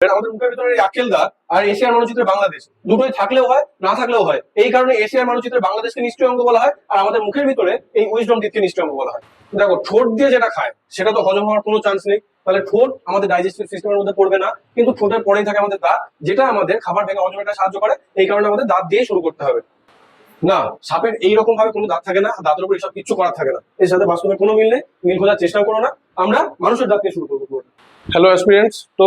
আমাদের মুখের ভিতরে দাঁত আর এশিয়ার মানচিত্রে বাংলাদেশ। দুটোই থাকলেও হয়, না থাকলেও হয়। এই কারণে এশিয়ার মানচিত্রে বাংলাদেশকে নিশ্চয় অঙ্গ বলা হয় আর আমাদের মুখের ভিতরে এই উইজডম টিথকে নিশ্চয় অঙ্গ বলা হয়। দেখো, ঠোঁট দিয়ে যেটা খায়, সেটা তো হজম হওয়ার কোনো চান্স নেই। তাহলে ঠোঁট আমাদের ডাইজেস্টিভ সিস্টেমের মধ্যে পড়বে না, কিন্তু ঠোঁটের পরেই থাকে আমাদের দাঁত, যেটা আমাদের খাবার ভেঙে হজমেটা সাহায্য করে। এই কারণে আমাদের দাঁত দিয়ে শুরু করতে হবে। না, সাপের এইরকম ভাবে কোনো দাঁত থাকে না, দাঁতের উপর এসব কিছু করার থাকে না। এর সাথে বাস্তবে কোনো মিল নেই, মিল খোঁজার চেষ্টা করো না। আমরা মানুষের দাঁত নিয়ে শুরু করব হ্যালো এক্সপিরিয়েন্স তো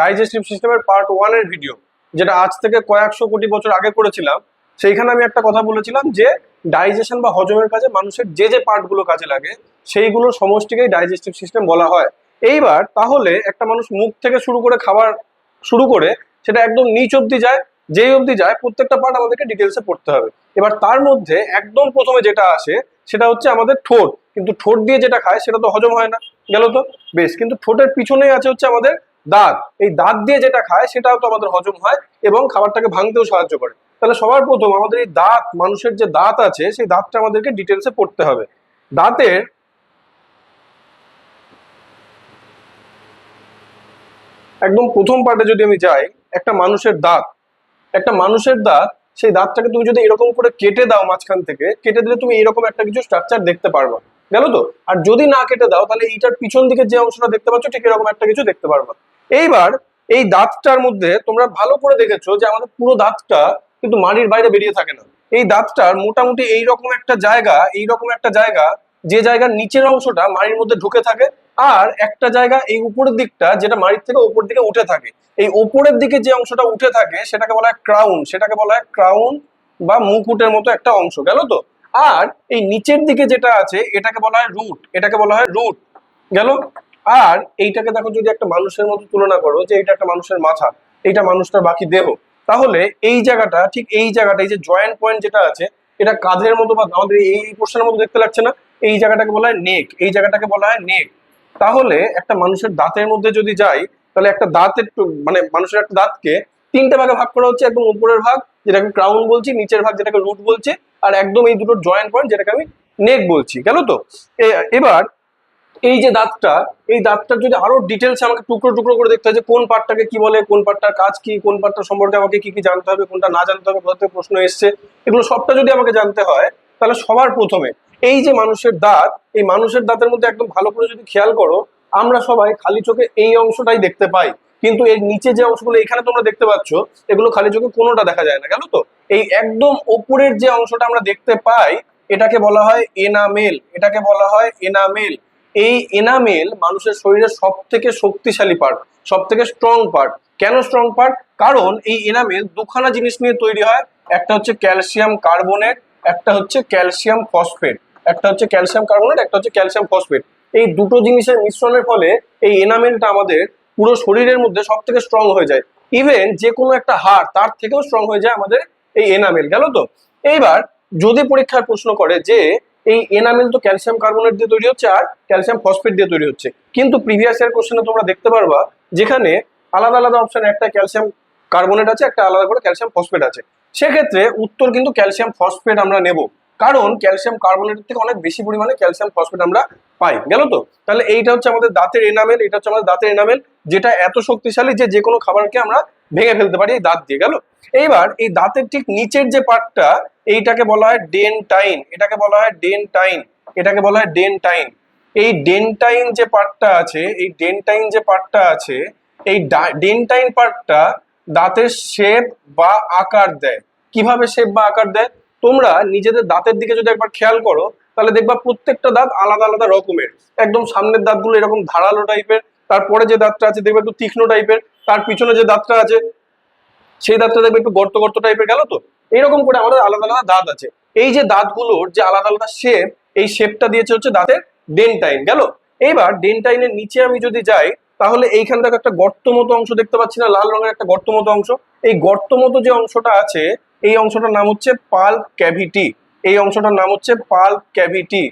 ডাইজেস্টিভ সিস্টেমের পার্ট ওয়ানের ভিডিও যেটা আজ থেকে কয়েকশো কোটি বছর আগে করেছিলাম, সেইখানে আমি একটা কথা বলেছিলাম যে ডাইজেশন বা হজমের কাজে মানুষের যে যে পার্টগুলো কাজে লাগে সেইগুলোর সমষ্টিকেই ডাইজেস্টিভ সিস্টেম বলা হয়। এইবার তাহলে একটা মানুষ মুখ থেকে শুরু করে খাবার শুরু করে, সেটা একদম নিচ অব্দি যায়, যেই অবধি যায়, প্রত্যেকটা পার্ট আমাদেরকে ডিটেলসে পড়তে হবে। এবার তার মধ্যে একদম প্রথমে যেটা আসে, সেটা হচ্ছে আমাদের ঠোঁট। কিন্তু ঠোঁট দিয়ে যেটা খায়, সেটা তো হজম হয় না। গেল তো? বেশ, কিন্তু ঠোঁটের পিছনেই আছে হচ্ছে আমাদের দাঁত। এই দাঁত দিয়ে যেটা খায়, সেটাও তো আমাদের হজম হয় এবং খাবারটাকে ভাঙতেও সাহায্য করে। তাহলে সবার প্রথম আমাদের এই দাঁত, মানুষের যে দাঁত আছে, সেই দাঁতটা আমাদেরকে ডিটেলসে পড়তে হবে। দাঁতের একদম প্রথম পার্টে যদি আমি যাই, একটা মানুষের দাঁত। একটা মানুষের দাঁত, সেই দাঁতটাকে তুমি যদি এরকম করে কেটে দাও মাঝখান থেকে, কেটে দিলে তুমি এরকম একটা কিছু স্ট্রাকচার দেখতে পারবা। গেল তো? আর যদি না কেটে দাও, তাহলে এইটার পিছন দিকে যে অংশটা দেখতে পাচ্ছ, ঠিক এরকম একটা কিছু দেখতে পারবা। এইবার এই দাঁতটার মধ্যে তোমরা ভালো করে দেখেছ যে আমাদের পুরো দাঁতটা কিন্তু মাড়ির বাইরে বেরিয়ে থাকে না। এই দাঁতটার মোটামুটি এইরকম একটা জায়গা, এইরকম একটা জায়গা, যে জায়গার নিচের অংশটা মাড়ির মধ্যে ঢুকে থাকে, আর একটা জায়গা এই উপরের দিকটা যেটা মাড়ির থেকে উপর দিকে উঠে থাকে। এই ওপরের দিকে যে অংশটা উঠে থাকে, সেটাকে বলা হয় ক্রাউন সেটাকে বলা হয় ক্রাউন বা মুকুটের মতো একটা অংশ। গেল তো? আর এই নিচের দিকে যেটা আছে, এটাকে বলা হয় রুট এটাকে বলা হয় রুট গেল? আর এইটাকে দেখো যদি একটা মানুষের মতো তুলনা করো, যে এটা একটা মানুষের মাথা এটা মানুষটার বাকি দেহ, তাহলে এই জায়গাটা, ঠিক এই জায়গাটা, এই যে জয়েন্ট পয়েন্ট যেটা আছে, এটা কাঁধের মতো বা আমাদের এই পোর্শনের মতো দেখতে লাগছে না, এই জায়গাটাকে বলা হয় নেক এই জায়গাটাকে বলা হয় নেক তাহলে একটা মানুষের দাঁতের মধ্যে যদি যাই, তাহলে একটা দাঁতের মানে মানুষের একটা দাঁতকে তিনটা ভাগে ভাগ করা হচ্ছে, একদম উপরের ভাগ, যেটাকে ক্রাউন বলছি, নিচের ভাগ যেটাকে রুট বলছে আর একদম এই দুটো জয়েন্ট পয়েন্ট যেটাকে আমি নেক বলছি, গেল তো? এবার এই যে দাঁতটা, এই দাঁতটার যদি আরও ডিটেলস আমাকে টুকরো টুকরো করে দেখতে হয় যে কোন পার্টটাকে কি বলে, কোন পার্টটার কাজ কি, কোন পার্টটা সম্পর্কে আমাকে কি কি জানতে হবে, কোনটা না জানতে হবে, কোথা থেকে প্রশ্ন এসছে, এগুলো সবটা যদি আমাকে জানতে হয়, তাহলে সবার প্রথমে এই যে মানুষের দাঁত, এই মানুষের দাঁতের মধ্যে একদম ভালো করে যদি খেয়াল করো, আমরা সবাই খালি চোখে এই অংশটাই দেখতে পাই। কিন্তু এর নিচে যে অংশগুলো এখানে তোমরা দেখতে পাচ্ছ, এগুলো খালি চোখে কোনোটা দেখা যায় না গেল তো? এই একদম ওপরের যে অংশটা আমরা দেখতে পাই, এটাকে বলা হয় এনামেল, এটাকে বলা হয় এনামেল। এই এনামেল মানুষের শরীরের সব থেকে শক্তিশালী পার্ট সব থেকে স্ট্রং পার্ট কেন স্ট্রং পার্ট কারণ এই এনামেল দুখানা জিনিস নিয়ে তৈরি হয়, একটা হচ্ছে ক্যালসিয়াম কার্বনেট একটা হচ্ছে ক্যালসিয়াম ফসফেট একটা হচ্ছে ক্যালসিয়াম কার্বনেট একটা হচ্ছে ক্যালসিয়াম ফসফেট এই দুটো জিনিসের মিশ্রণের ফলে এই এনামেলটা আমাদের পুরো শরীরের মধ্যে সব থেকে স্ট্রং হয়ে যায়। ইভেন যে কোনো একটা হাড়, তার থেকেও স্ট্রং হয়ে যায় আমাদের এই এনামেল গেল তো? এইবার যদি পরীক্ষার প্রশ্ন করে যে এই এনামেল তো ক্যালসিয়াম কার্বনেট দিয়ে তৈরি হচ্ছে আর ক্যালসিয়াম ফসফেট দিয়ে তৈরি হচ্ছে। কিন্তু প্রিভিয়াস ইয়ার কোশ্চেনে তোমরা দেখতে পারবা যেখানে আলাদা আলাদা অপশন একটা ক্যালসিয়াম কার্বনেট আছে, একটা আলাদা করে ক্যালসিয়াম ফসফেট আছে। সেক্ষেত্রে উত্তর কিন্তু ক্যালসিয়াম ফসফেট আমরা নেব। কারণ ক্যালসিয়াম কার্বনেটের থেকে অনেক বেশি পরিমাণে ক্যালসিয়াম ফসফেট আমরা পাই, গেল তো? তাহলে এইটা হচ্ছে আমাদের দাঁতের এনামেল এটা হচ্ছে আমাদের দাঁতের এনামেল যেটা এত শক্তিশালী যে যে কোনো খাবারকে আমরা ভেঙে ফেলতে পারি এই দাঁত দিয়ে, গেল? এইবার এই দাঁতের ঠিক নিচের যে পার্টটা এইটাকে বলা হয় ডেনটাইন এটাকে বলা হয় ডেনটাইন এটাকে বলা হয় ডেনটাইন এই ডেনটাইন যে পার্টটা আছে, এই ডেনটাইন যে পার্টটা আছে, এই ডেনটাইন পার্টটা দাঁতের শেপ বা আকার দেয়। কীভাবে শেপ বা আকার দেয়? তোমরা নিজেদের দাঁতের দিকে যদি একবার খেয়াল করো, তাহলে দেখবা প্রত্যেকটা দাঁত আলাদা আলাদা রকমের। একদম সামনের দাঁতগুলো এরকম ধারালো টাইপের, তারপরে যে দাঁতটা আছে দেখবে একটু তীক্ষ্ণ টাইপের, তার পিছনে যে দাঁতটা আছে, সেই দাঁতটা দেখবে একটু গর্ত গর্ত টাইপের গেল তো? এইরকম করে আমাদের আলাদা আলাদা দাঁত আছে। এই যে দাঁতগুলোর যে আলাদা আলাদা শেপ এই শেপটা দিয়েছে হচ্ছে দাঁতের ডেনটাইন গেল? এইবার ডেনটাইনের নিচে আমি যদি যাই, তাহলে এইখান থেকে একটা গর্ত মতো অংশ দেখতে পাচ্ছি না, লাল রঙের একটা গর্ত মতো অংশ। এই গর্ত মতো যে অংশটা আছে এই অংশটার নাম হচ্ছে পাল্প ক্যাভিটি। এই অংশটার নাম হচ্ছে পাল্প ক্যাভিটি।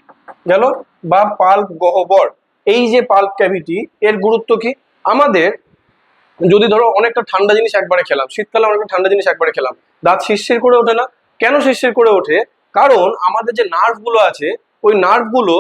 গেল? বা পাল্প গহ্বর। এই যে পাল্প ক্যাভিটি, এর গুরুত্ব কি? আমাদের যদি ধরো অনেকটা ঠান্ডা জিনিস একবারে খেলাম, শীতকালে অনেকটা ঠান্ডা জিনিস একবারে খেলাম, দাঁত শিরশির করে ওঠে না? কেন শিরশির করে ওঠে? কারণ আমাদের যে নার্ভগুলো আছে, ওই নার্ভগুলো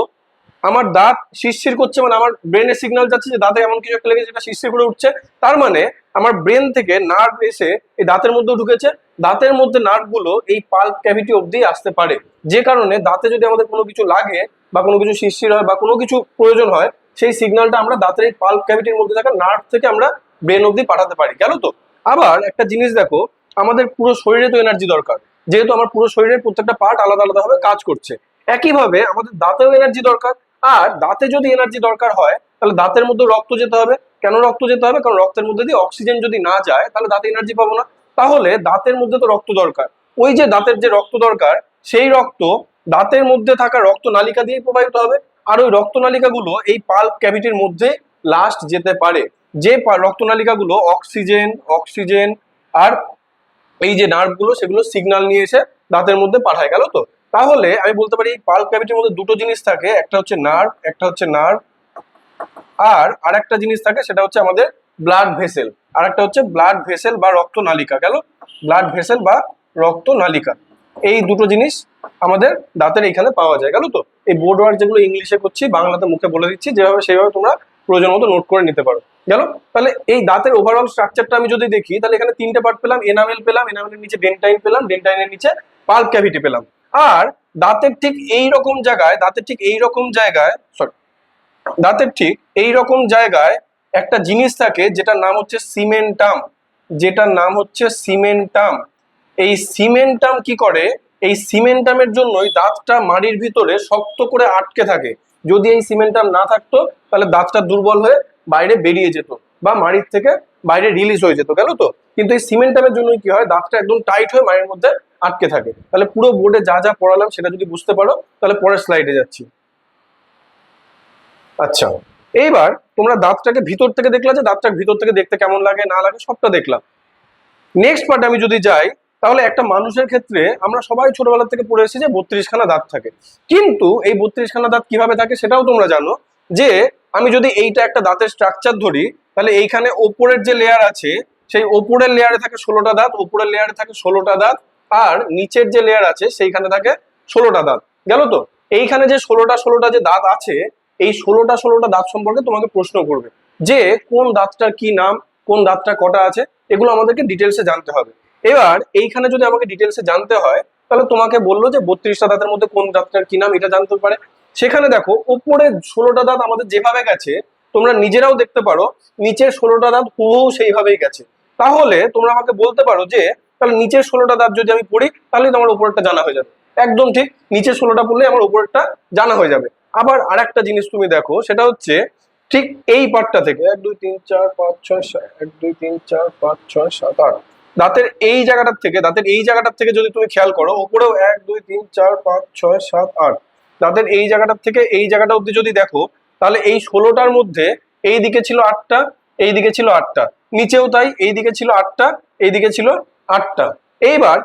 আমার দাঁত শিরশির করছে মানে আমার ব্রেনে সিগন্যাল যাচ্ছে যে দাঁতে এমন কিছু একটা লেগেছে যেটা শিরশির করে উঠছে। তার মানে আমার ব্রেন থেকে নার্ভ এসে এই দাঁতের মধ্যে ঢুকেছে দাঁতের মধ্যে নার্ভগুলো এই পাল্প ক্যাভিটি অবধি আসতে পারে। যে কারণে দাঁতে যদি আমাদের কোনো কিছু লাগে বা কোনো কিছু শিরশির হয় বা কোনো কিছু প্রয়োজন হয়, সেই সিগন্যালটা আমরা দাঁতের এই পাল্প ক্যাভিটির মধ্যে থাকা নার্ভ থেকে আমরা ব্রেন অবধি পাঠাতে পারি। গেল তো? আবার একটা জিনিস দেখো, আমাদের পুরো শরীরে তো এনার্জি দরকার। যেহেতু আমার পুরো শরীরের প্রত্যেকটা পার্ট আলাদা আলাদা ভাবে কাজ করছে। একইভাবে আমাদের দাঁতেও এনার্জি দরকার। আর দাঁতে যদি এনার্জি দরকার হয়, তাহলে দাঁতের মধ্যে রক্ত যেতে হবে। কেন রক্ত যেতে হবে? কারণ রক্তের মধ্যে দিয়ে অক্সিজেন যদি না যায়, তাহলে দাঁতে এনার্জি পাবো না। তাহলে দাঁতের মধ্যে তো রক্ত দরকার। ওই যে দাঁতের যে রক্ত দরকার, সেই রক্ত দাঁতের মধ্যে থাকা রক্ত নালিকা দিয়ে প্রবাহিত হবে। আর ওই রক্তনালিকাগুলো এই পাল্প ক্যাভিটির মধ্যে লাস্ট যেতে পারে। যে রক্তনালিকাগুলো অক্সিজেন অক্সিজেন আর এই যে নার্ভগুলো সেগুলো সিগন্যাল নিয়ে এসে দাঁতের মধ্যে পাঠায়, গেল তো? তাহলে আমি বলতে পারি পাল্প ক্যাভিটির মধ্যে দুটো জিনিস থাকে, একটা হচ্ছে নার্ভ একটা হচ্ছে নার্ভ আর আরেকটা জিনিস থাকে, সেটা হচ্ছে আমাদের ব্লাড ভেসেল আর একটা হচ্ছে ব্লাড ভেসেল বা রক্ত নালিকা গেল? ব্লাড ভেসেল বা রক্ত নালিকা এই দুটো জিনিস আমাদের দাঁতের এখানে পাওয়া যায়, গেল তো? এই বোর্ড ওয়ার্ক যেগুলো ইংলিশে করছি, বাংলাতে মুখে বলে দিচ্ছি, যেভাবে সেইভাবে তোমরা প্রয়োজন মতো নোট করে নিতে পারো। গেল? তাহলে এই দাঁতের ওভারঅল স্ট্রাকচারটা আমি যদি দেখি, তাহলে এখানে তিনটে পার্ট পেলাম এনামেল পেলাম এনামেলের নিচে ডেন্টাইন পেলাম ডেন্টাইনের নিচে পাল্প ক্যাভিটি পেলাম। আর দাঁতের ঠিক এই রকম জায়গায়, দাঁতের ঠিক এই রকম জায়গায় সরি দাঁতের ঠিক এই রকম জায়গায় একটা জিনিস থাকে যেটার নাম হচ্ছে সিমেন্টাম, যেটার নাম হচ্ছে সিমেন্টাম। এই সিমেন্টাম কি করে? এই সিমেন্টামের জন্যই দাঁতটা মাড়ির ভিতরে শক্ত করে আটকে থাকে। যদি এই সিমেন্টাম না থাকতো, তাহলে দাঁতটা দুর্বল হয়ে বাইরে বেরিয়ে যেত বা মাড়ির থেকে বাইরে রিলিজ হয়ে যেত গেল তো? কিন্তু এই সিমেন্টামের জন্য কি হয়? দাঁতটা একদম টাইট হয়ে মাড়ির মধ্যে আটকে থাকে। তাহলে পুরো বোর্ডে যা যা পড়ালাম সেটা যদি বুঝতে পারো, তাহলে পরের স্লাইডে যাচ্ছি। আচ্ছা। এইবার তোমরা দাঁতটাকে ভিতর থেকে দেখলা যে দাঁতটা ভিতর থেকে দেখতে কেমন লাগে, না লাগে, সবটা দেখলাম নেক্সট পার্টে আমি যদি যাই, তাহলে একটা মানুষের ক্ষেত্রে আমরা সবাই ছোটবেলা থেকে পড়ে এসেছি যে বত্রিশখানা দাঁত থাকে। কিন্তু এই বত্রিশখানা দাঁত কীভাবে থাকে সেটাও তোমরা জানো যে আমি যদি এইটা একটা দাঁতের স্ট্রাকচার ধরি, তাহলে এইখানে ওপরের যে লেয়ার আছে, সেই ওপরের লেয়ারে থাকে ষোলোটা দাঁত, ওপরের লেয়ারে থাকে ষোলোটা দাঁত, আর নিচের যে লেয়ার আছে সেইখানে থাকে ষোলোটা দাঁত। গেল তো? এইখানে যে ষোলোটা ষোলোটা যে দাঁত আছে এই ষোলোটা ষোলোটা দাঁত সম্পর্কে তোমাকে প্রশ্ন করবে। যে কোন দাঁতটার কি নাম, কোন দাঁতটা কটা আছে, এগুলো আমাদেরকে ডিটেলসে জানতে হবে। এবার এইখানে যদি আমাকে ডিটেলসে জানতে হয়, তাহলে তোমাকে বলল যে বত্রিশটা দাঁতের মধ্যে কোন দাঁতটার কি নাম, এটা জানতে পারে। সেখানে দেখো, উপরে ষোলোটা দাঁত আমাদের যেভাবে গেছে, তোমরা নিজেরাও দেখতে পারো, নিচের ষোলোটা দাঁত হুবহু সেইভাবেই গেছে। তাহলে তোমরা আমাকে বলতে পারো যে, তাহলে নিচের ষোলোটা দাঁত যদি আমি পড়ি তাহলে তোমার উপরেরটা জানা হয়ে যাবে। একদম ঠিক, নিচের ষোলোটা পড়লে আমার উপরেরটা জানা হয়ে যাবে। আবার আরেকটা জিনিস তুমি দেখো, সেটা হচ্ছে ঠিক এই পার্টটা থেকে এক, দুই, তিন, চার, পাঁচ, ছয়, সাত, এক, দুই, তিন, চার, পাঁচ, ছয়, সাত, আট, দাঁতের এই জায়গাটার থেকে, দাঁতের এই জায়গাটার থেকে যদি তুমি খেয়াল করো, ওপরেও এক, দুই, তিন, চার, পাঁচ, ছয়, সাত, আট, দাঁতের এই জায়গাটার থেকে এই জায়গাটা অব্দি যদি দেখো, তাহলে এই ষোলোটার মধ্যে এই দিকে ছিল আটটা, এই দিকে ছিল আটটা, নিচেও তাই, এই দিকে ছিল আটটা, এই দিকে ছিল আটটা। এইবার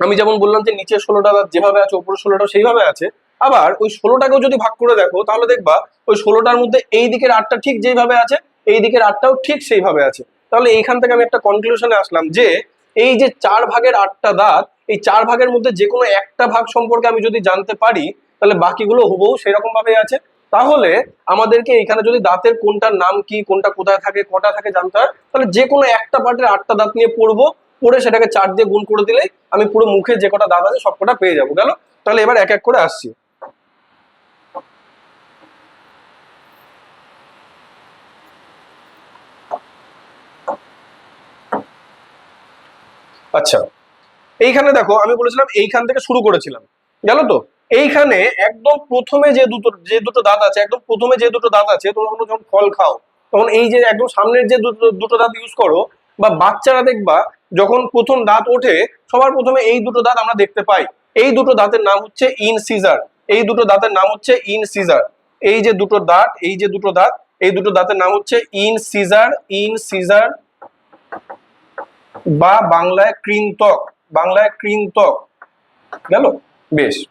আমি যেমন বললাম যে নিচে ষোলোটা দাঁত যেভাবে আছে উপরে ষোলোটা সেইভাবে আছে আবার ওই ষোলোটাকেও যদি ভাগ করে দেখো, তাহলে দেখবা ওই ষোলোটার মধ্যে এই দিকের আটটা ঠিক যেইভাবে আছে, এই দিকের আটটাও ঠিক সেইভাবে আছে। তাহলে এইখান থেকে আমি একটা কনক্লুশনে আসলাম যে, এই যে চার ভাগের আটটা দাঁত, এই চার ভাগের মধ্যে যে কোনো একটা ভাগ সম্পর্কে আমি যদি জানতে পারি, তাহলে বাকিগুলো হুবহু সেরকম ভাবে আছে। তাহলে আমাদেরকে এখানে যদি দাঁতের কোনটার নাম কি, কোনটা কোথায় থাকে, কটা থাকে জানতে হয়, তাহলে যে কোনো একটা পার্টের আটটা দাঁত নিয়ে পড়ব, পড়ে সেটাকে চার দিয়ে গুণ করে দিলে আমি পুরো মুখে যে কটা দাঁত আছে সব কটা পেয়ে যাব, গেল? তাহলে এবার এক এক করে আসছি। আচ্ছা এইখানে দেখো, আমি বলেছিলাম এইখান থেকে শুরু করেছিলাম। গেল তো? এইখানে একদম প্রথমে যে দুটো যে দুটো দাঁত আছে, একদম প্রথমে যে দুটো দাঁত আছে, তোমরা যখন ফল খাও, তখন এই যে একদম সামনের যে দুটো দুটো দাঁত ইউজ করো, বা বাচ্চারা দেখবা, যখন প্রথম দাঁত ওঠে, সবার প্রথমে এই দুটো দাঁত আমরা দেখতে পাই। এই দুটো দাঁতের নাম হচ্ছে ইন সিজার এই দুটো দাঁতের নাম হচ্ছে ইন সিজার এই যে দুটো দাঁত, এই যে দুটো দাঁত, এই দুটো দাঁতের নাম হচ্ছে ইন সিজার ইন সিজার বা বাংলায় কৃন্তক বাংলায় কৃন্তক। গেল? বেশ।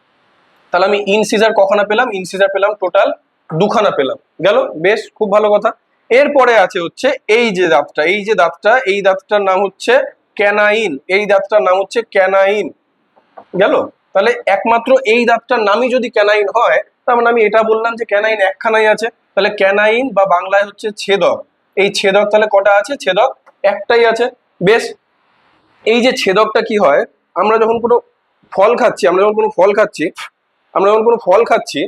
তাহলে আমি ইনসিজার কখানা পেলাম ইনসিজার পেলাম টোটাল দুখানা পেলাম। গেল? বেশ, খুব ভালো কথা। এরপরে আছে হচ্ছে এই যে দাঁতটা, এই যে দাঁতটা, এই দাঁতটার নাম হচ্ছে ক্যানাইন, এই দাঁতটার নাম হচ্ছে ক্যানাইন। গেল? তাহলে একমাত্র এই দাঁতটার নামই যদি ক্যানাইন হয়, তার মানে আমি এটা বললাম যে ক্যানাইন একখানাই আছে। তাহলে ক্যানাইন বা বাংলায় হচ্ছে ছেদক। এই ছেদক তাহলে কটা আছে? ছেদক একটাই আছে। বেশ, এই যে ছেদকটা কি হয়, আমরা যখন কোনো ফল খাচ্ছি, আমরা যখন কোনো ফল খাচ্ছি, আমরা যখন কোনো ফল খাচ্ছি,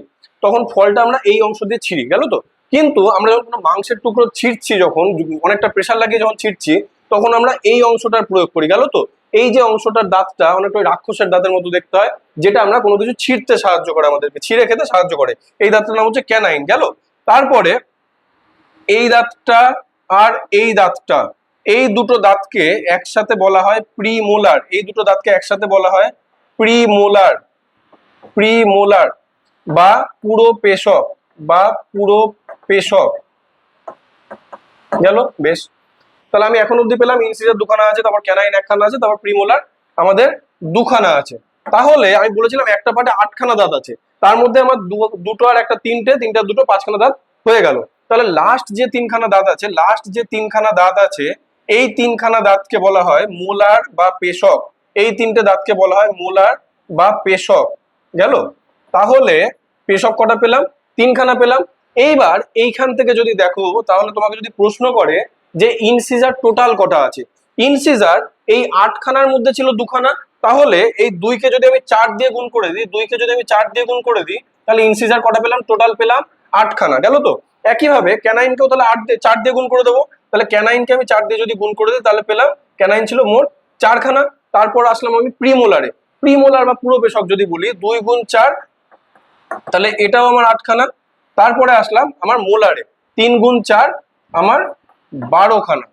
তখন ফলটা আমরা এই অংশ দিয়ে ছিঁড়ি, গেল তো? কিন্তু আমরা যখন কোনো মাংসের টুকরো ছিঁড়ছি যখন অনেকটা প্রেশার লাগিয়ে যখন ছিঁড়ছি, তখন আমরা এই অংশটার প্রয়োগ করি, গেল তো? এই যে অংশটার দাঁতটা, অনেকটা রাক্ষসের দাঁতের মতো দেখতে হয়, যেটা আমরা কোনো কিছু ছিঁড়তে সাহায্য করে আমাদেরকে, ছিঁড়ে খেতে সাহায্য করে। এই দাঁতটার নাম হচ্ছে ক্যানাইন গেল? তারপরে এই দাঁতটা আর এই দাঁতটা এই দুটো দাঁতকে একসাথে বলা হয় প্রিমোলার। এই দুটো দাঁতকে একসাথে বলা হয় প্রিমোলার। প্রিমোলার বা পুরো পেশক বা পুরো পেশক গেল? বেশ। তাহলে আমি এখন অব্দি পেলাম, ইনসিজার দুখানা আছে, তারপর ক্যানাইন একখানা আছে, তারপর প্রিমোলার, আমাদের দুখানা আছে। তাহলে আমি বলেছিলাম একটা পার্টে আটখানা দাঁত আছে। তার মধ্যে আমার দুটো আর একটা তিনটে, তিনটা দুটো, পাঁচখানা দাঁত হয়ে গেল। তাহলে লাস্ট যে তিনখানা দাঁত আছে লাস্ট যে তিনখানা দাঁত আছে এই তিনখানা দাঁতকে বলা হয় মোলার বা পেশক। এই তিনটে দাঁতকে বলা হয় মোলার বা পেশক। গেল? তাহলে পেশক কটা পেলাম? তিনখানা পেলাম। এইবার এইখান থেকে যদি দেখো, তাহলে তোমাকে যদি প্রশ্ন করে যে ইনসিজার টোটাল কটা আছে? ইনসিজার এই আটখানার মধ্যে ছিল দুখানা। তাহলে এই দুইকে যদি আমি চার দিয়ে গুণ করে দিই, দুইকে যদি আমি চার দিয়ে গুণ করে দিই, তাহলে ইনসিজার কটা পেলাম? টোটাল পেলাম আটখানা। গেল তো? একইভাবে ক্যানাইনকেও তাহলে আট দিয়ে, চার দিয়ে গুণ করে দেবো। তাহলে ক্যানাইনকে আমি চার দিয়ে যদি গুণ করে দিই, তাহলে পেলাম, ক্যানাইন ছিল মোট চারখানা। তারপর আসলাম আমি প্রিমোলারে। প্রিমোলার বা পুরো পেশক যদি বলি, দুই গুণ চার, তাহলে এটাও আমার আটখানা। তারপরে আসলাম আমার মোলারে, তিন গুণ চার আমার বারোখানা।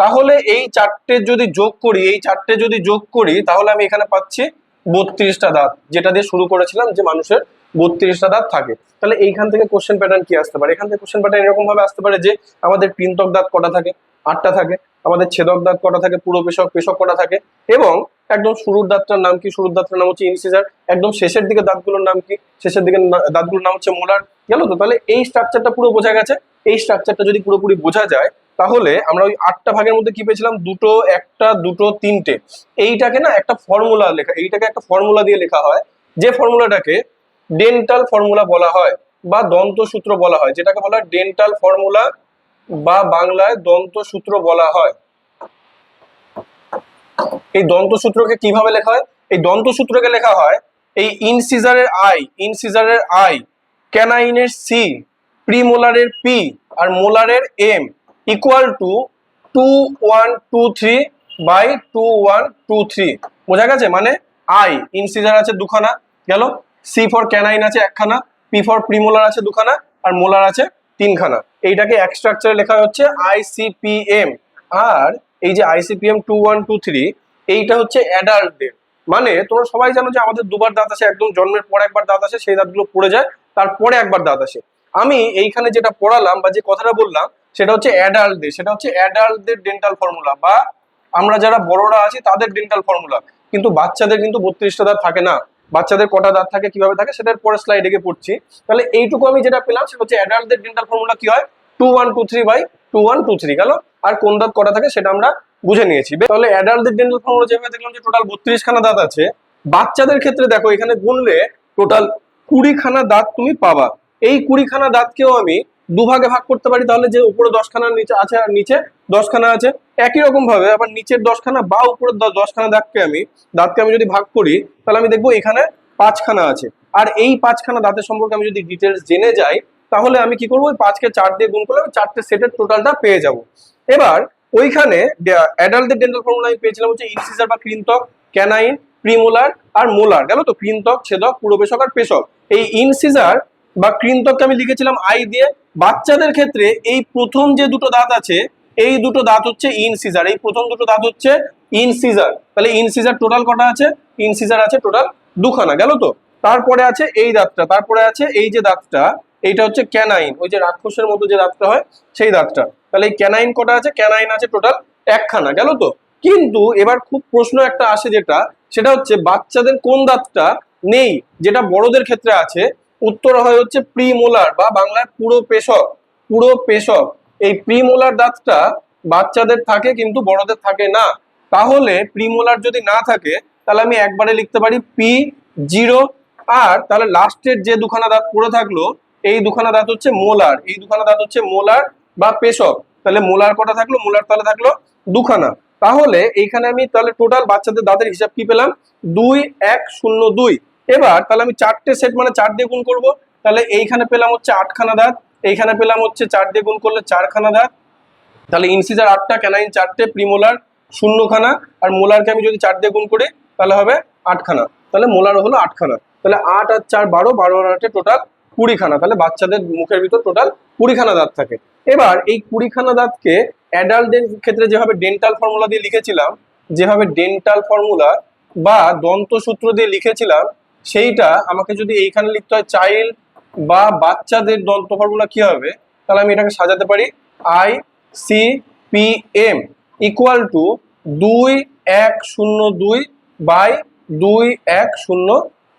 তাহলে এই চারটে যদি যোগ করি, এই চারটে যদি যোগ করি, তাহলে আমি এখানে পাচ্ছি বত্রিশটা দাঁত, যেটা দিয়ে শুরু করেছিলাম যে মানুষের বত্রিশটা দাঁত থাকে। তাহলে এইখান থেকে কোশ্চেন প্যাটার্ন কি আসতে পারে? এখান থেকে কোশ্চেন প্যাটার্ন এরকম ভাবে আসতে পারে যে, আমাদের প্রিন্তক দাঁত কটা থাকে? আটটা থাকে। আমাদের ছেদক দাঁত কটা থাকে? পুরো পেশক পেশক কটা থাকে? এবং একদম শুরুর দাঁতটার নাম কি? শুরুর দাঁতটার নাম হচ্ছে ইনসিজার। একদম শেষের দিকে দাঁতগুলোর নাম কি? শেষের দিকে দাঁতগুলোর নাম হচ্ছে মোলার। গেল তো? তাহলে এই স্ট্রাকচারটা পুরো বোঝা গেছে। এই স্ট্রাকচারটা যদি পুরোপুরি বোঝা যায়, তাহলে আমরা ওই আটটা ভাগের মধ্যে কি পেয়েছিলাম? দুটো, একটা, দুটো, তিনটে। এইটাকে না একটা ফর্মুলা লেখা, এইটাকে একটা ফর্মুলা দিয়ে লেখা হয়, যে ফর্মুলাটাকে ডেন্টাল ফর্মুলা বলা হয় বা দন্ত সূত্র বলা হয়, যেটাকে বলা হয় ডেন্টাল ফর্মুলা বা বাংলায় দন্ত সূত্র বলা হয়। এই দন্ত সূত্রকে কীভাবে লেখা হয়? এই দন্ত সূত্রকে লেখা হয় এই ইনসিজারের আই ইনসিজারের আই, ক্যানাইনের সি, প্রিমোলারের পি আর মোলারের M equal to two one two three by two one two three বোঝা গেছে? মানে আই, ইনসিজার আছে দুখানা, গেল? সি ফর ক্যানাইন আছে একখানা পি ফর প্রিমোলার আছে দুখানা, আর মোলার আছে তিনখানা। এইটাকে এক স্ট্রাকচারে লেখা হচ্ছে আইসিপিএম আর এই যে ICPM two one two three এইটা হচ্ছে অ্যাডাল্টদের মানে তোমরা সবাই জানো যে আমাদের দুবার দাঁত আসে, একদম জন্মের পর একবার দাঁত আসে, সেই দাঁতগুলো পড়ে যায়, তারপরে একবার দাঁত আসে। আমি এইখানে যেটা পড়ালাম বা যে কথাটা বললাম, সেটা হচ্ছে অ্যাডাল্টদের সেটা হচ্ছে অ্যাডাল্টদের ডেন্টাল ফর্মুলা বা আমরা যারা বড়রা আছি, তাদের ডেন্টাল ফর্মুলা কিন্তু বাচ্চাদের কিন্তু বত্রিশটা দাঁত থাকে না। বাচ্চাদের কটা দাঁত থাকে, কীভাবে থাকে, সেটার পরে স্লাইডে গিয়ে পড়ছি। তাহলে এইটুকু আমি যেটা পেলাম সেটা হচ্ছে অ্যাডাল্টদের ডেন্টাল ফর্মুলা কি হয়? Two one two three by two one two three গেল। আর কোন দাঁত কটা থাকে সেটা আমরা বুঝে নিয়েছি। তাহলে অ্যাডাল্টদের ডেন্টাল ফর্মুলা যেভাবে দেখলাম যে টোটাল বত্রিশ খানা দাঁত আছে, বাচ্চাদের ক্ষেত্রে দেখো এখানে গুনলে টোটাল কুড়িখানা দাঁত তুমি পাবা। এই কুড়িখানা দাঁতকেও আমি দুভাগে ভাগ করতে পারি, তাহলে যে উপরে দশখানা নিচে আছে আর নিচে দশখানা আছে, একই রকম ভাবে আবার নিচের দশখানা বা উপরের দশখানা দাঁতকে আমি দাঁতকে আমি যদি ভাগ করি, তাহলে আমি দেখব এখানে পাঁচখানা আছে। আর এই পাঁচখানা দাঁতের সম্পর্কে আমি যদি ডিটেলস জেনে যাই, তাহলে আমি কি করব, ওই পাঁচকে চার দিয়ে গুণ করলে আমি চারটে সেটের টোটালটা পেয়ে যাব। এবার ওইখানে অ্যাডাল্টদের ডেন্টাল ফর্মুলা আমি পেয়েছিলাম হচ্ছে ইনসিজার বা কৃন্তক ক্যানাইন প্রিমোলার আর মোলার গেল তো? কৃন্তক ছেদক পুরোপেশক আর পেশক এই ইনসিজার বা কৃন্তককে আমি লিখেছিলাম আই দিয়ে, বাচ্চাদের ক্ষেত্রে এই প্রথম যে দুটো দাঁত আছে, এই দুটো দাঁত হচ্ছে ইনসিজার। এই প্রথম দুটো দাঁত হচ্ছে ইনসিজার। তাহলে ইনসিজার টোটাল কটা আছে? ইনসিজার আছে টোটাল দুখানা, গেল তো? তারপরে আছে এই দাঁতটা, তারপরে আছে এই যে দাঁতটা, এইটা হচ্ছে ক্যানাইন। ওই যে রাক্ষসের মতো যে দাঁতটা হয়, সেই দাঁতটা। তাহলে এই ক্যানাইন কটা আছে? ক্যানাইন আছে টোটাল একখানা, গেল তো? কিন্তু এবার খুব প্রশ্ন একটা আসে যেটা, সেটা হচ্ছে বাচ্চাদের কোন দাঁতটা নেই, যেটা বড়দের ক্ষেত্রে আছে উত্তর হয় হচ্ছে প্রিমোলার বা বাংলার পুরো পেশক পুরো পেশক। এই প্রিমোলার দাঁতটা বাচ্চাদের থাকে কিন্তু বড়দের থাকে না। তাহলে প্রিমোলার যদি না থাকে, তাহলে আমি একবারে লিখতে পারি পি জিরো। আর তাহলে লাস্টের যে দুখানা দাঁত পড়ে থাকল, এই দুখানা দাঁত হচ্ছে মোলার। এই দুখানা দাঁত হচ্ছে মোলার বা পেশক। তাহলে মোলার কটা থাকল? মোলার তাহলে থাকল দুখানা। তাহলে এইখানে আমি তাহলে টোটাল বাচ্চাদের দাঁতের হিসাব কি পেলাম? দুই এক শূন্য দুই। এবার তাহলে আমি চারটে সেট মানে চার দিয়ে গুণ করব। তাহলে এইখানে পেলাম হচ্ছে আটখানা দাঁত এইখানে পেলাম হচ্ছে চার দিয়ে গুণ করলে চারখানা দাঁত তাহলে ইনসিজার আটটা, ক্যানাইন চারটে, প্রিমোলার শূন্যখানা, আর মোলারকে আমি যদি চার দিয়ে গুণ করি, তাহলে হবে আটখানা। তাহলে মোলার হলো আটখানা। তাহলে আট আর চার বারো বারো আর আটে টোটাল কুড়িখানা। তাহলে বাচ্চাদের মুখের ভিতর টোটাল কুড়িখানা দাঁত থাকে। এবার এই কুড়িখানা দাঁতকে অ্যাডাল্টদের ক্ষেত্রে যেভাবে ডেন্টাল ফর্মুলা দিয়ে লিখেছিলাম, যেভাবে ডেন্টাল ফর্মুলা বা দন্তসূত্র দিয়ে লিখেছিলাম সেইটা আমাকে যদি এইখানে লিখতে হয় চাইল্ড বা বাচ্চাদের দন্ত ফর্মুলা কি হবে? তাহলে আমি এটাকে সাজাতে পারি I C P M equal to দুই এক শূন্য দুই বাই দুই এক শূন্য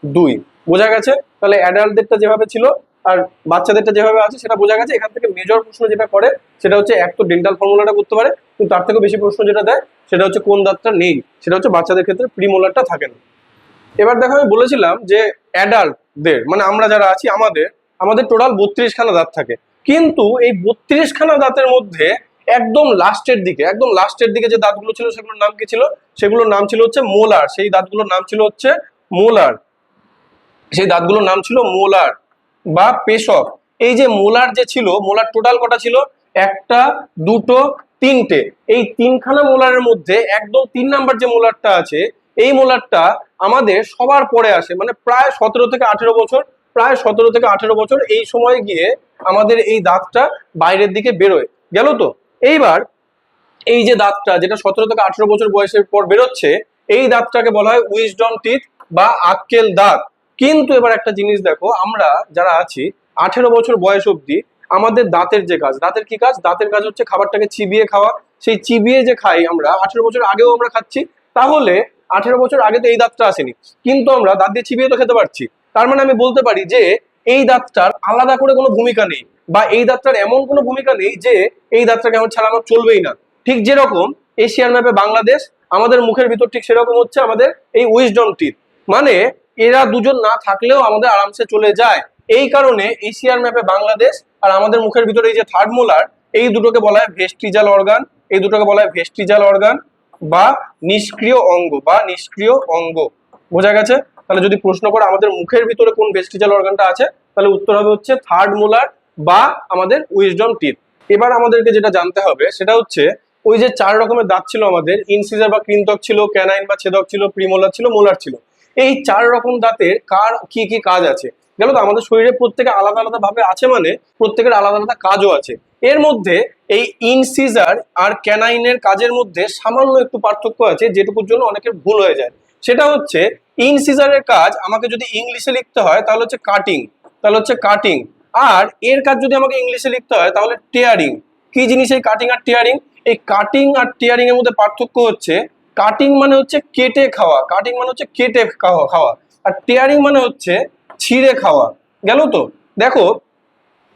দুই। বোঝা গেছে? তাহলে অ্যাডাল্টদেরটা যেভাবে ছিল আর বাচ্চাদেরটা যেভাবে আছে, সেটা বোঝা গেছে। এখান থেকে মেজর প্রশ্ন যেটা করে, সেটা হচ্ছে এক তো ডেন্টাল ফর্মুলাটা করতে পারে, কিন্তু তার থেকে বেশি প্রশ্ন যেটা দেয়, সেটা হচ্ছে কোন দাঁতটা নেই? সেটা হচ্ছে বাচ্চাদের ক্ষেত্রে প্রিমোলারটা থাকে না। এবার দেখো আমি বলেছিলাম যে অ্যাডাল্টদের মানে আমরা যারা আছি আমাদের আমাদের টোটাল বত্রিশখানা দাঁত থাকে। কিন্তু এই বত্রিশখানা দাঁতের মধ্যে একদম লাস্টের দিকে, একদম লাস্টের দিকে যে দাঁতগুলো ছিল সেগুলোর নাম কি ছিল? সেগুলোর নাম ছিল হচ্ছে মোলার সেই দাঁতগুলোর নাম ছিল হচ্ছে মোলার সেই দাঁতগুলোর নাম ছিল মোলার বা পেশক। এই যে মোলার যে ছিল মোলার টোটাল কটা ছিল? একটা, দুটো, তিনটে। এই তিনখানা মোলারের মধ্যে একদম তিন নাম্বার যে মোলারটা আছে এই মোলারটা আমাদের সবার পরে আসে মানে প্রায় সতেরো থেকে আঠেরো বছর, প্রায় সতেরো থেকে আঠেরো বছর এই সময় গিয়ে আমাদের এই দাঁতটা বাইরের দিকে বেরোয়। গেল তো? এইবার এই যে দাঁতটা যেটা সতেরো থেকে আঠেরো বছর বয়সের পর বেরোচ্ছে, এই দাঁতটাকে বলা হয় উইজডম টিথ বা আক্কেল দাঁত কিন্তু এবার একটা জিনিস দেখো, আমরা যারা আছি, আঠেরো বছর বয়স অবধি আমাদের দাঁতের যে কাজ, দাঁতের কি কাজ? দাঁতের কাজ হচ্ছে খাবারটাকে চিবিয়ে খাওয়া। সেই চিবিয়ে যে খাই আমরা, আঠেরো বছর আগেও আমরা খাচ্ছি, তাহলে আঠেরো বছর আগে তো এই দাঁতটা আসেনি। কিন্তু আমরা দাঁত দিয়ে চিবিয়ে তো খেতে পারছি। তার মানে আমি বলতে পারি যে, এই দাঁতটার আলাদা করে কোনো ভূমিকা নেই বা এই দাঁতটার এমন কোনো ভূমিকা নেই যে, এই দাঁতটাকে আমার ছাড়া আমার চলবেই না। ঠিক যেরকম এশিয়ার ম্যাপে বাংলাদেশ, আমাদের মুখের ভিতর ঠিক সেরকম হচ্ছে আমাদের এই উইজডম টিথ মানে এরা দুজন না থাকলেও আমাদের আরামসে চলে যায়। এই কারণে এশিয়ার ম্যাপে বাংলাদেশ আর আমাদের মুখের ভিতরে এই যে থার্ড মোলার এই দুটোকে বলা হয় ভেস্টিজাল অর্গান এই দুটোকে বলা হয় ভেস্টিজাল অর্গান বা নিষ্ক্রিয় অঙ্গ, বা নিষ্ক্রিয় অঙ্গ। বোঝা গেছে? তাহলে যদি প্রশ্ন করে আমাদের মুখের ভিতরে কোন ভেস্টিজাল অর্গানটা আছে, তাহলে উত্তর হবে হচ্ছে থার্ড মোলার বা আমাদের উইজডম টিথ এবার আমাদেরকে যেটা জানতে হবে, সেটা হচ্ছে ওই যে চার রকমের দাঁত ছিল আমাদের ইনসিজার বা কৃন্তক ছিল ক্যানাইন বা ছেদক ছিল প্রিমোলার ছিল মোলার ছিল। এই চার রকম দাঁতের কার, কি কি কাজ আছে? গেল তো, আমাদের শরীরে প্রত্যেকে আলাদা আলাদা ভাবে আছে মানে প্রত্যেকের আলাদা আলাদা কাজও আছে। এর মধ্যে এই ইনসিজার আর ক্যানাইনের কাজের মধ্যে সামান্য একটু পার্থক্য আছে, যেটুকুর জন্য অনেকের ভুল হয়ে যায়। সেটা হচ্ছে ইনসিজারের কাজ আমাকে যদি ইংলিশে লিখতে হয়, তাহলে হচ্ছে কাটিং তাহলে হচ্ছে কাটিং আর এর কাজ যদি আমাকে ইংলিশে লিখতে হয়, তাহলে টেয়ারিং কি জিনিস এই কাটিং আর টিয়ারিং এই কাটিং আর টিয়ারিং এর মধ্যে পার্থক্য হচ্ছে কাটিং মানে হচ্ছে কেটে খাওয়া কাটিং মানে হচ্ছে কেটে খাওয়া খাওয়া। আর টিয়ারিং মানে হচ্ছে ছিঁড়ে খাওয়া। গেল তো? দেখো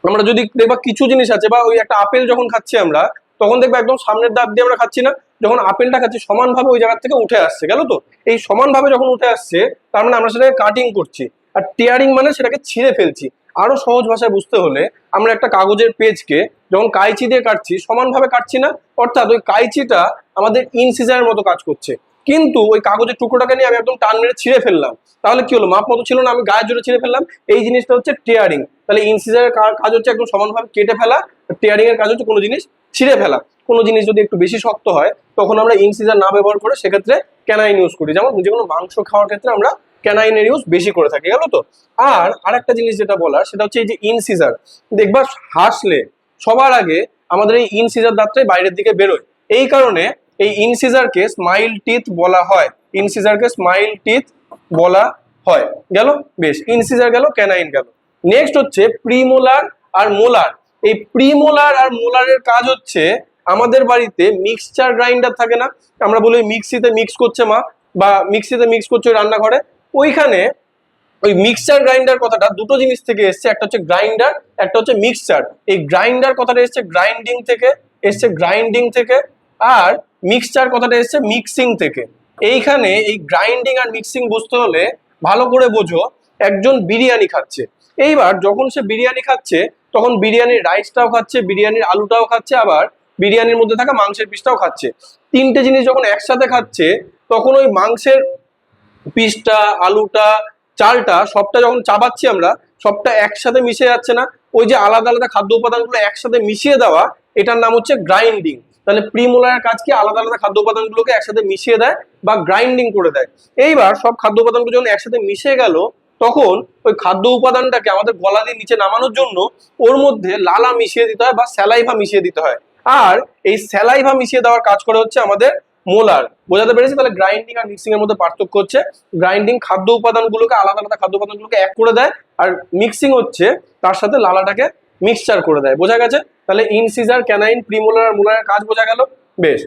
আমরা যদি দেখবা কিছু জিনিস আছে, বা ওই একটা আপেল যখন খাচ্ছি আমরা, তখন দেখবা একদম সামনের দাঁত দিয়ে আমরা খাচ্ছি না, যখন আপেলটা খাচ্ছি সমানভাবে ওই জায়গা থেকে উঠে আসছে, গেল তো? এই সমানভাবে যখন উঠে আসছে, তার মানে আমরা সেটাকে কাটিং করছি, আর টিয়ারিং মানে সেটাকে ছিঁড়ে ফেলছি। আরও সহজ ভাষায় বুঝতে হলে আমরা একটা কাগজের পেজকে যখন কাইচি দিয়ে কাটছি, সমানভাবে কাটছি না, অর্থাৎ ওই কাইচিটা আমাদের ইনসিজারের মতো কাজ করছে। কিন্তু ওই কাগজের টুকরোটাকে নিয়ে আমি একদম টান মেরে ছিঁড়ে ফেললাম। তাহলে কি হলো? মাপ মতো ছিল না, আমি গায়ে জোরে ছিঁড়ে ফেললাম। এই জিনিসটা হচ্ছে টিয়ারিং তাহলে ইনসিজারের কাজ হচ্ছে একদম সমানভাবে কেটে ফেলা টিয়ারিং এর কাজ হচ্ছে কোনো জিনিস ছিঁড়ে ফেলা। কোনো জিনিস যদি একটু বেশি শক্ত হয়, তখন আমরা ইনসিজার না ব্যবহার করে সেক্ষেত্রে ক্যানাইন ইউজ করি। যেমন যে কোনো মাংস খাওয়ার ক্ষেত্রে আমরা ক্যানাইনের ইউজ বেশি করে থাকি, গেল তো? আর আরেকটা জিনিস যেটা বলার, সেটা হচ্ছে এই যে ইনসিজার দেখবা, হাসলে সবার আগে আমাদের এই ইনসিজার দাঁতটাই বাইরের দিকে বেরোয়। এই কারণে এই ইনসিজারকে স্মাইল টিথ বলা হয়। ইনসিজারকে স্মাইল টিথ বলা হয়। গেল? বেশ ইনসিজার গেল ক্যানাইন গেল। নেক্সট হচ্ছে প্রিমোলার আর মোলার এই প্রিমোলার আর মোলারের কাজ হচ্ছে, আমাদের বাড়িতে মিক্সচার গ্রাইন্ডার থাকে না। আমরা বলি মিক্সিতে মিক্স করছে মা, বা মিক্সিতে মিক্স করছে রান্নাঘরে। ওইখানে ওই মিক্সচার গ্রাইন্ডার কথাটা দুটো জিনিস থেকে এসছে। একটা হচ্ছে গ্রাইন্ডার একটা হচ্ছে মিক্সচার এই গ্রাইন্ডার কথাটা এসছে গ্রাইন্ডিং থেকে, এসছে গ্রাইন্ডিং থেকে। আর মিক্সচার কথাটা এসছে মিক্সিং থেকে। এইখানে এই গ্রাইন্ডিং আর মিক্সিং বুঝতে হলে ভালো করে বোঝো, একজন বিরিয়ানি খাচ্ছে। এইবার যখন সে বিরিয়ানি খাচ্ছে, তখন বিরিয়ানির রাইসটাও খাচ্ছে, বিরিয়ানির আলুটাও খাচ্ছে, আবার বিরিয়ানির মধ্যে থাকা মাংসের পিসটাও খাচ্ছে। তিনটে জিনিস যখন একসাথে খাচ্ছে, তখন ওই মাংসের পিসটা আলুটা, চালটা, সবটা যখন চাবাচ্ছি আমরা, সবটা একসাথে মিশে যাচ্ছে না। ওই যে আলাদা আলাদা খাদ্য উপাদানগুলো একসাথে মিশিয়ে দেওয়া, এটার নাম হচ্ছে গ্রাইন্ডিং তাহলে প্রিমোলারের কাজ কি? আলাদা আলাদা খাদ্য উপাদানগুলোকে একসাথে মিশিয়ে দেয় বা গ্রাইন্ডিং করে দেয়। এইবার সব খাদ্য উপাদানগুলো যখন একসাথে মিশে গেল, তখন ওই খাদ্য উপাদানটাকে আমাদের গলা দিয়ে নিচে নামানোর জন্য ওর মধ্যে লালা মিশিয়ে দিতে হয় বা স্যালাইভা মিশিয়ে দিতে হয়। আর এই স্যালাইভা মিশিয়ে দেওয়ার কাজ করে হচ্ছে আমাদের মোলার। বোঝাতে পেরেছি তাহলে গ্রাইন্ডিং আর মিক্সিং এর মধ্যে পার্থক্য হচ্ছে। গ্রাইন্ডিং খাদ্য উপাদানগুলোকে আলাদা আলাদা খাদ্য উপাদানগুলোকে এক করে দেয়। আর মিক্সিং হচ্ছে তার সাথে লালাটাকে মিক্সচার করে দেয়। বোঝা গেছে? তাহলে ইনসিজার ক্যানাইন প্রিমোলার আর মোলারের কাজ বোঝা গেল? বেশ।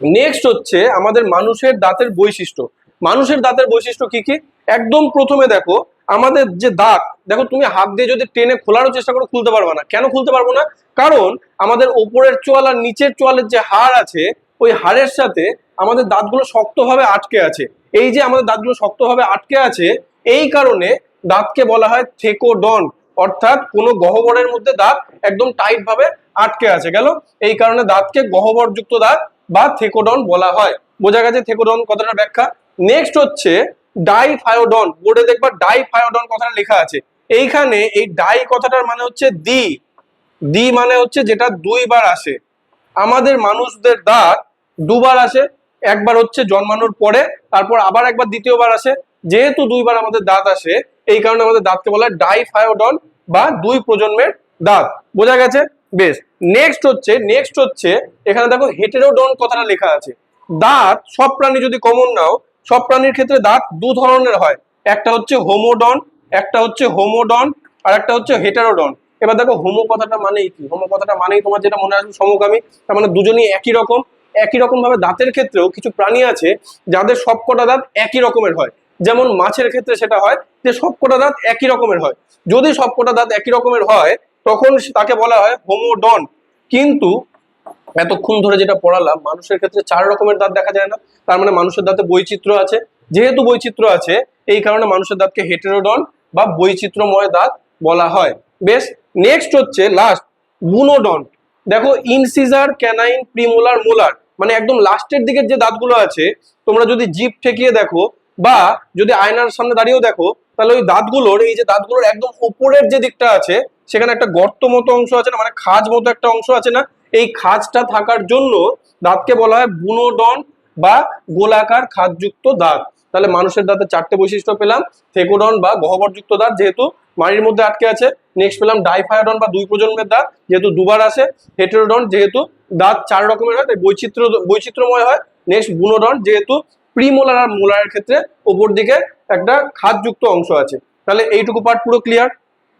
নেক্সট হচ্ছে আমাদের মানুষের দাঁতের বৈশিষ্ট্য। মানুষের দাঁতের বৈশিষ্ট্য কি কি? একদম প্রথমে দেখো, আমাদের যে দাঁত, দেখো তুমি হাত দিয়ে যদি টেনে খোলারও চেষ্টা করো, খুলতে পারবে না। কেন খুলতে পারব না? কারণ আমাদের ওপরের চোয়াল আর নিচের চোয়ালের যে হাড় আছে, ওই হাড়ের সাথে আমাদের দাঁতগুলো শক্তভাবে আটকে আছে। এই যে আমাদের দাঁতগুলো শক্তভাবে আটকে আছে, এই কারণে দাঁতকে বলা হয় থেকোডন অর্থাৎ কোনো গহ্বরের মধ্যে দাঁত একদম টাইট ভাবে আটকে আছে। গেল? এই কারণে দাঁতকে গহ্বরযুক্ত দাঁত বা থেকোডন বলা হয়। বোঝা গেছে থেকোডন কথাটা ব্যাখ্যা? নেক্সট হচ্ছে ডাইফায়োডন। বোর্ডে দেখবা ডাইফায়োডন কথাটা লেখা আছে। এইখানে এই ডাই কথাটার মানে হচ্ছে দি। দি মানে হচ্ছে যেটা দুইবার আসে। আমাদের মানুষদের দাঁত দুবার আসে, একবার হচ্ছে জন্মানোর পরে, তারপর আবার একবার দ্বিতীয়বার আসে যেহেতু দুইবার আমাদের দাঁত আসে, এই কারণে আমাদের দাঁতকে বলা হয় ডাইফায়োডন বা দুই প্রজন্মের দাঁত। বোঝা গেছে? বেশ। নেক্সট হচ্ছে নেক্সট হচ্ছে, এখানে দেখো হেটেরোডন কথাটা লেখা আছে। দাঁত সব প্রাণী যদি কমন নাও, সব প্রাণীর ক্ষেত্রে দাঁত দু ধরনের হয়। একটা হচ্ছে হোমোডন একটা হচ্ছে হোমোডন আর একটা হচ্ছে হেটারোডন এবার দেখো হোমো কথাটা মানেই কি? হোমো কথাটা মানেই তোমার যেটা মনে আসবে সমকামী, তার মানে দুজনই একই রকম। একই রকম ভাবে দাঁতের ক্ষেত্রেও কিছু প্রাণী আছে, যাদের সবকটা দাঁত একই রকমের হয়। যেমন মাছের ক্ষেত্রে সেটা হয়, যে সবকটা দাঁত একই রকমের হয়। যদি সবকটা দাঁত একই রকমের হয়, তখন তাকে বলা হয় হোমোডন কিন্তু এতক্ষণ ধরে যেটা পড়ালাম, মানুষের ক্ষেত্রে চার রকমের দাঁত দেখা যায় না। তার মানে মানুষের দাঁতে বৈচিত্র্য আছে। যেহেতু বৈচিত্র্য আছে, এই কারণে মানুষের দাঁতকে হেটেরোডন বা বৈচিত্র্যময় দাঁত বলা হয়। বেশ নেক্সট হচ্ছে লাস্ট বুনোডন দেখো ইনসিজার ক্যানাইন প্রিমোলার মোলার মানে একদম লাস্টের দিকের যে দাঁতগুলো আছে, তোমরা যদি জিভ ঠেকিয়ে দেখো বা যদি আয়নার সামনে দাঁড়িয়েও দেখো, তাহলে ওই দাঁতগুলোর, এই যে দাঁতগুলোর একদম উপরের যে দিকটা আছে, সেখানে একটা গর্ত মতো অংশ আছে না মানে খাজ মতো একটা অংশ আছে না, এই খাজটা থাকার জন্য দাঁতকে বলা হয় বুনোডন বা গোলাকার খাদযুক্ত দাঁত। তাহলে মানুষের দাঁতে চারটে বৈশিষ্ট্য পেলাম, থেকোডন বা গহ্বরযুক্ত দাঁত যেহেতু মাড়ির মধ্যে আটকে আছে নেক্সট পেলাম ডাইফায়োডন বা দুই প্রজন্মের দাঁত যেহেতু দুবার আসে, হেটেরোডন যেহেতু দাঁত চার রকমের হয়, তাই বৈচিত্র্য, বৈচিত্র্যময় হয় নেক্সট বুনোডন যেহেতু প্রিমোলার আর মোলারের ক্ষেত্রে ওপর দিকে একটা খাদযুক্ত অংশ আছে। তাহলে এইটুকু পার্ট পুরো ক্লিয়ার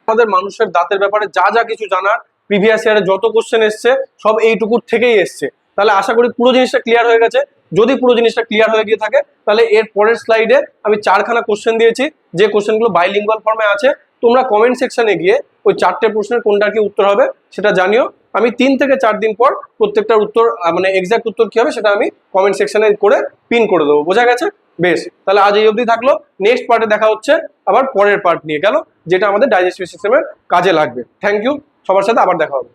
আমাদের মানুষের দাঁতের ব্যাপারে যা যা কিছু জানার প্রিভিয়াস ইয়ারে যত কোশ্চেন এসছে, সব এইটুকুর থেকেই এসছে। তাহলে আশা করি পুরো জিনিসটা ক্লিয়ার হয়ে গেছে। যদি পুরো জিনিসটা ক্লিয়ার হয়ে গিয়ে থাকে, তাহলে এর পরের স্লাইডে আমি চারখানা কোশ্চেন দিয়েছি। যে কোশ্চেনগুলো বাইলিঙ্গুয়াল ফর্মে আছে, তোমরা কমেন্ট সেকশনে গিয়ে ওই চারটে প্রশ্নের কোনটার কি উত্তর হবে, সেটা জানিও। আমি তিন থেকে চার দিন পর প্রত্যেকটার উত্তর মানে এক্সাক্ট উত্তর কী হবে সেটা আমি কমেন্ট সেকশানে করে পিন করে দেবো। বোঝা গেছে? বেশ, তাহলে আজ এই অবধি থাকল। নেক্সট পার্টে দেখা হচ্ছে আবার পরের পার্ট নিয়ে গেল, যেটা আমাদের ডাইজেস্টিভ সিস্টেমের কাজে লাগবে। থ্যাংক ইউ সবার সাথে আবার দেখা হবে।